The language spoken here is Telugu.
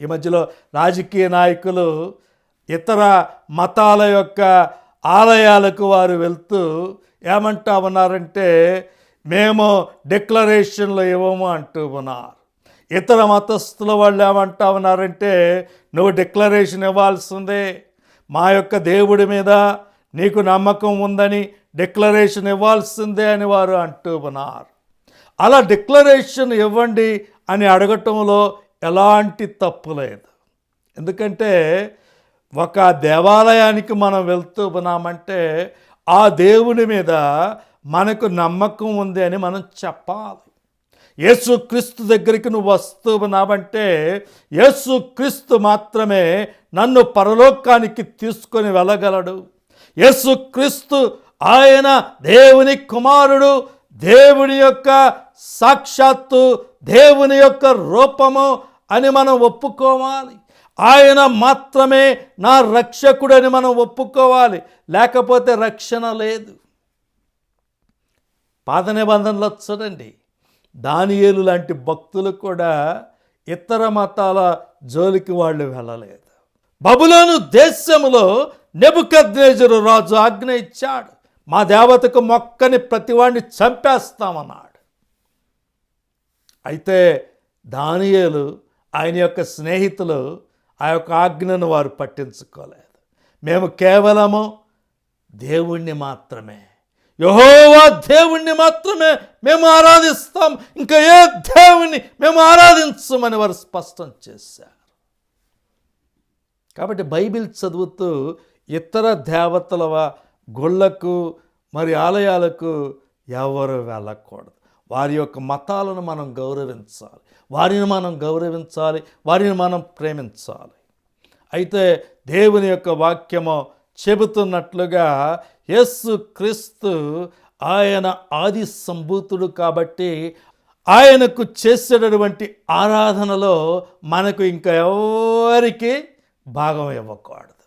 ఈ మధ్యలో రాజకీయ నాయకులు ఇతర మతాల యొక్క ఆలయాలకు వారు వెళ్తూ ఏమంటా ఉన్నారంటే మేము డిక్లరేషన్లు ఇవ్వము అంటూ ఉన్నారు. ఇతర మతస్థుల వాళ్ళు ఏమంటా ఉన్నారంటే నువ్వు డిక్లరేషన్ ఇవ్వాల్సిందే. మా యొక్క దేవుడి మీద నీకు నమ్మకం ఉందని డిక్లరేషన్ ఇవ్వాల్సిందే అని వారు అంటూ ఉన్నారు. అలా డిక్లరేషన్ ఇవ్వండి అని అడగటంలో ఎలాంటి తప్పు లేదు. ఎందుకంటే ఒక దేవాలయానికి మనం వెళ్తూ ఉన్నామంటే ఆ దేవుని మీద మనకు నమ్మకం ఉంది అని మనం చెప్పాలి. యేసు క్రీస్తు దగ్గరికి నువ్వు వస్తూ ఉన్నావంటే యేసు క్రీస్తు మాత్రమే నన్ను పరలోకానికి తీసుకొని వెళ్ళగలడు. యేసు క్రీస్తు ఆయన దేవుని కుమారుడు దేవుని యొక్క సాక్షాత్తు దేవుని యొక్క రూపము అని మనం ఒప్పుకోవాలి. ఆయన మాత్రమే నా రక్షకుడని మనం ఒప్పుకోవాలి. లేకపోతే రక్షణ లేదు. పాత నిబంధనలో చూడండి దానియేలు లాంటి భక్తులు కూడా ఇతర మతాల జోలికి వాళ్ళు వెళ్ళలేదు. బబులోను దేశంలో నెబుకద్నేజరు రాజు ఆజ్ఞ ఇచ్చాడు. మా దేవతకు మొక్కని ప్రతివాడిని చంపేస్తామన్నాడు. అయితే దానియేలు ఆయన యొక్క స్నేహితులు ఆ యొక్క ఆజ్ఞను వారు పట్టించుకోలేదు. మేము కేవలము దేవుణ్ణి మాత్రమే. యహోవా దేవుణ్ణి మాత్రమే మేము ఆరాధిస్తాం. ఇంకా ఏ దేవుణ్ణి మేము ఆరాధించమని వారు స్పష్టం చేశారు. కాబట్టి బైబిల్ చదువుతూ ఇతర దేవతల గుళ్ళకు మరి ఆలయాలకు ఎవరు వెళ్ళకూడదు. వారి యొక్క మతాలను మనం గౌరవించాలి. వారిని మనం గౌరవించాలి. వారిని మనం ప్రేమించాలి. అయితే దేవుని యొక్క వాక్యము చెబుతున్నట్లుగా యస్సు క్రీస్తు ఆయన ఆది సంభూతుడు కాబట్టి ఆయనకు చేసేటటువంటి ఆరాధనలో మనకు ఇంకా ఎవరికి భాగం ఇవ్వకూడదు.